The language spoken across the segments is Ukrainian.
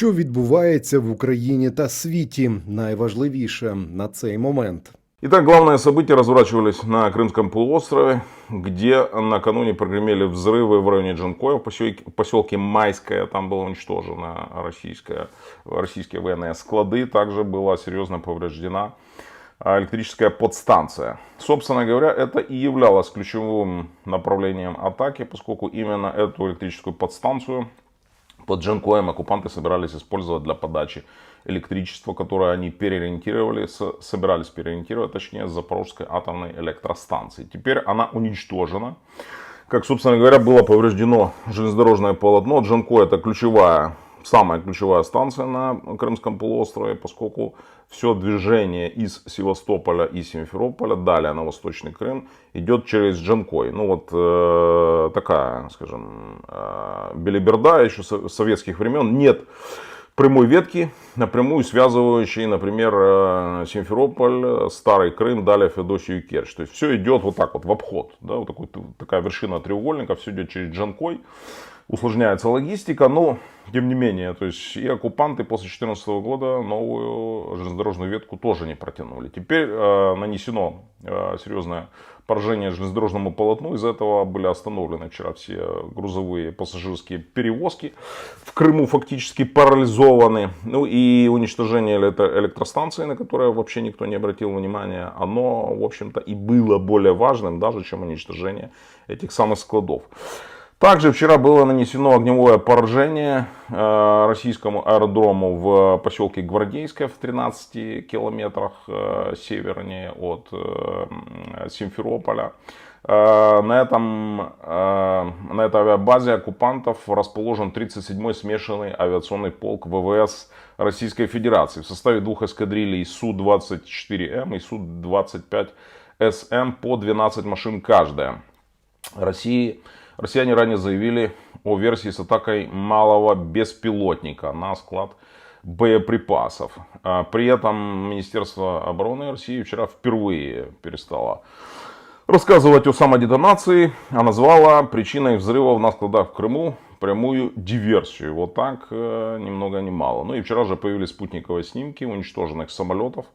Що відбувається в Україні та світі, найважливіше на цей момент. Итак, главные события разворачивались на Крымском полуострове, где накануне прогремели взрывы в районе Джанкоя, в поселке, поселке Майское. Там было уничтожено российское, российские военные склады. Также была серьезно повреждена а, электрическая подстанция. Собственно говоря, это и являлось ключевым направлением атаки, поскольку именно эту электрическую подстанцию под Джанкоем оккупанты собирались использовать для подачи электричества, которое они переориентировали, собирались переориентировать, точнее, с Запорожской атомной электростанции. Теперь она уничтожена. Как, собственно говоря, было повреждено железнодорожное полотно. Джанко это ключевая, самая ключевая станция на Крымском полуострове, поскольку все движение из Севастополя и Симферополя, далее на Восточный Крым, идет через Джанкой. Ну вот э, такая, скажем, э, белиберда еще со- советских времен. Нет прямой ветки, напрямую связывающей, например, э, Симферополь, Старый Крым, далее Феодосию и Керчь. То есть все идет вот так вот в обход. Да, вот такой, такая вершина треугольника, все идет через Джанкой. Усложняется логистика, но тем не менее, то есть и оккупанты после 2014 года новую железнодорожную ветку тоже не протянули. Теперь э, нанесено э, серьезное поражение железнодорожному полотну. Из-за этого были остановлены вчера все грузовые пассажирские перевозки. В Крыму фактически парализованы. Ну и уничтожение электро- электростанции, на которое вообще никто не обратил внимания, оно, в общем-то, и было более важным, даже чем уничтожение этих самых складов. Также вчера было нанесено огневое поражение э, российскому аэродрому в поселке Гвардейское в 13 километрах э, севернее от э, Симферополя. На, этом, на этой авиабазе оккупантов расположен 37-й смешанный авиационный полк ВВС Российской Федерации в составе двух эскадрилей Су-24М и Су-25СМ по 12 машин каждая. России, россияне ранее заявили о версии с атакой малого беспилотника на склад боеприпасов. А При этом Министерство обороны России вчера впервые перестало рассказывать о самодетонации, а назвала причиной взрывов на складах в Крыму прямую диверсию. Вот так, э, ни много ни мало. Ну и вчера же появились спутниковые снимки уничтоженных самолетов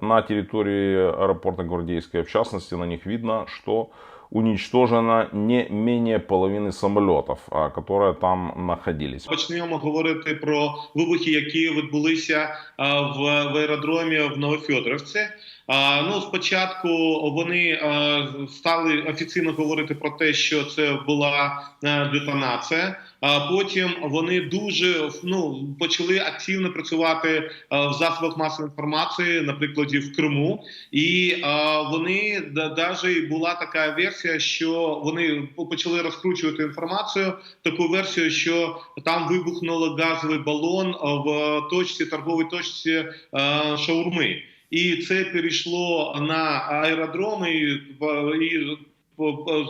на территории аэропорта Гвардейская. В частности, на них видно, что уничтожено не менее половины самолетов, которые там находились. Почнемо говорити про вибухи, які відбулися в, в аеродромі в Новофьодоровці. Ну, спочатку вони стали офіційно говорити про те, що це була е, детонація. А потім вони дуже ну почали активно працювати е, в засобах масової інформації, наприклад, в Криму. І вони даже була така версія, що вони почали розкручувати інформацію, таку версію, що там вибухнуло газовий балон в точці торговій точці е, шаурми. І це перейшло на аеродроми і,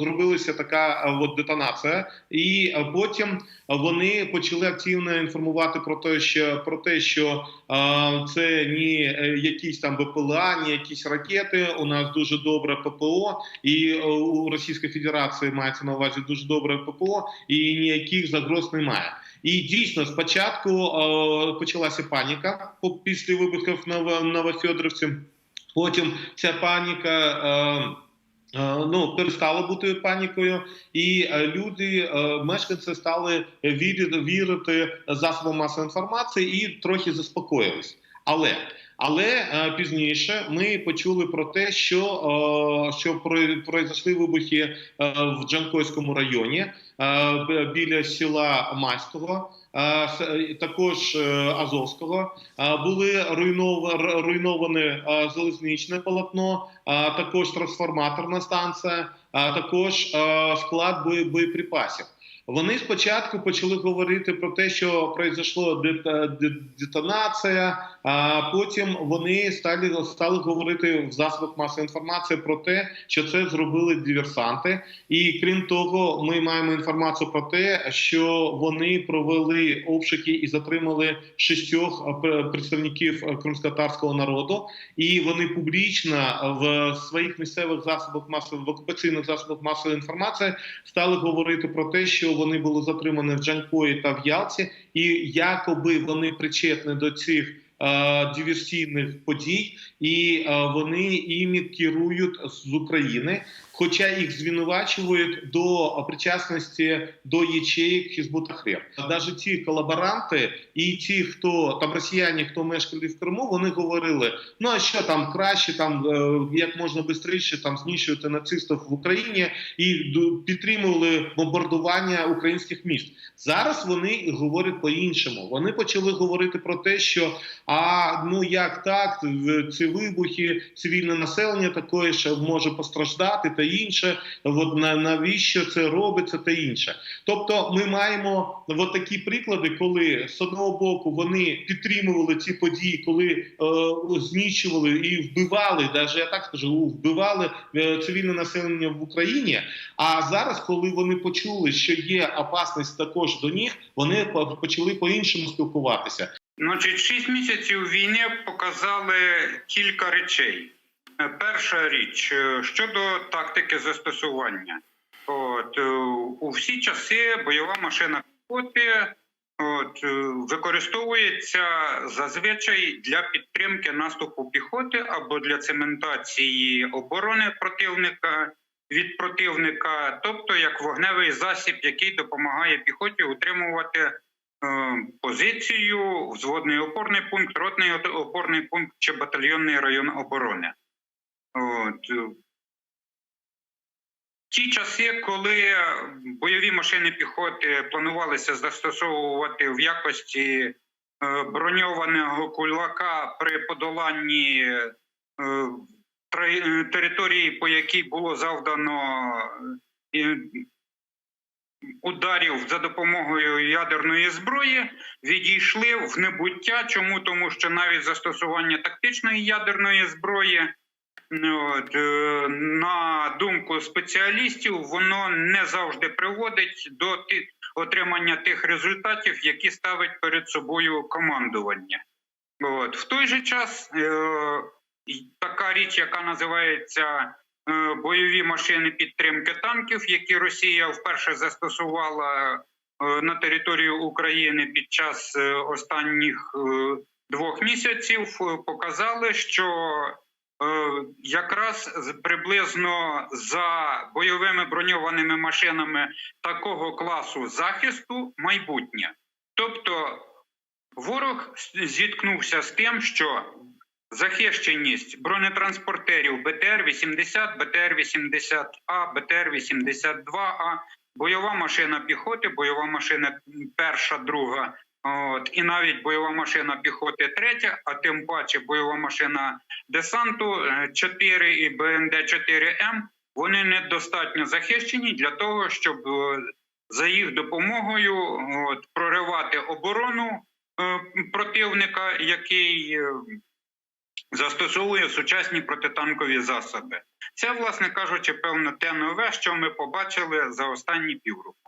зробилася така от детонація, і потім вони почали активно інформувати про те, що про те, що це не е, якісь там БПЛА, не якісь ракети. У нас дуже добре ППО, і е, у Російської Федерації мається на увазі дуже добре ППО, і ніяких загроз немає. І дійсно спочатку е, почалася паніка після вибухів на Ново- Потім ця паніка. Е, е, Ну, перестала бути панікою, і люди, мешканці, стали вірити засобам масової інформації і трохи заспокоїлись. Але але е, пізніше ми почули про те, що, е, що про- пройшли вибухи е, в Джанкойському районі біля села Майського. також Азовського були руйноване залізничне полотно, також трансформаторна станція, також склад боєприпасів. Вони спочатку почали говорити про те, що пройшло детонація, а потім вони стали, стали говорити в засобах масової інформації про те, що це зробили диверсанти. І крім того, ми маємо інформацію про те, що вони провели обшуки і затримали шістьох е, представників кримськотарського народу, і вони публічно в своїх місцевих засобах масової в окупаційних засобах масової інформації стали говорити про те, що вони були затримані в Джанкої та в Ялці, і якоби вони причетні до цих е, диверсійних подій, і е, вони іми керують з України. Хоча їх звинувачують до причасності до ячеїк Хізбут Тахрир. Навіть ті колаборанти і ті, хто там росіяни, хто мешкали в Криму, вони говорили: ну а що там краще, там е, як можна швидше там знищувати нацистів в Україні і підтримували бомбардування українських міст. Зараз вони говорять по-іншому. Вони почали говорити про те, що а ну як так, ці вибухи, цивільне населення такое ще може постраждати та інше. От навіщо це робиться та інше. Тобто, ми маємо от такі приклади, коли з одного боку вони підтримували ці події, коли е, знищували і вбивали, навіть я так скажу, вбивали е, цивільне населення в Україні. А зараз, коли вони почули, що є опасність також до них, вони почали по-іншому спілкуватися. Значить, шість місяців війни показали кілька речей. Перша річ е, щодо тактики застосування. От, е, у всі часи бойова машина піхоти от, е, використовується зазвичай для підтримки наступу піхоти або для цементації оборони противника від противника, тобто як вогневий засіб, який допомагає піхоті утримувати позицію, взводний опорний пункт, ротний опорний пункт чи батальйонний район оборони. От. е, Ті часи, коли бойові машини піхоти планувалися застосовувати в якості е, броньованого кулака при подоланні е, території, по якій було завдано ударів за допомогою ядерної зброї, відійшли в небуття. Чому? Тому що навіть застосування тактичної ядерної зброї, от, е, на думку спеціалістів, воно не завжди приводить до ти- отримання тих результатів, які ставить перед собою командування. От. В той же час е, така річ, яка називається е, бойові машини підтримки танків, які Росія вперше застосувала е, на територію України під час е, останніх е, двох місяців, е, показали, що якраз приблизно за бойовими броньованими машинами такого класу захисту майбутнє. Тобто ворог зіткнувся з тим, що захищеність бронетранспортерів БТР-80, БТР-80А, БТР-82А, бойова машина піхоти, бойова машина перша, друга, от, і навіть бойова машина піхоти третя, а тим паче бойова машина десанту е, 4 і БНД-4М, вони недостатньо захищені для того, щоб е, за їх допомогою от, проривати оборону е, противника, який е, застосовує сучасні протитанкові засоби. Це, власне кажучи, певно, те нове, що ми побачили за останні півроку.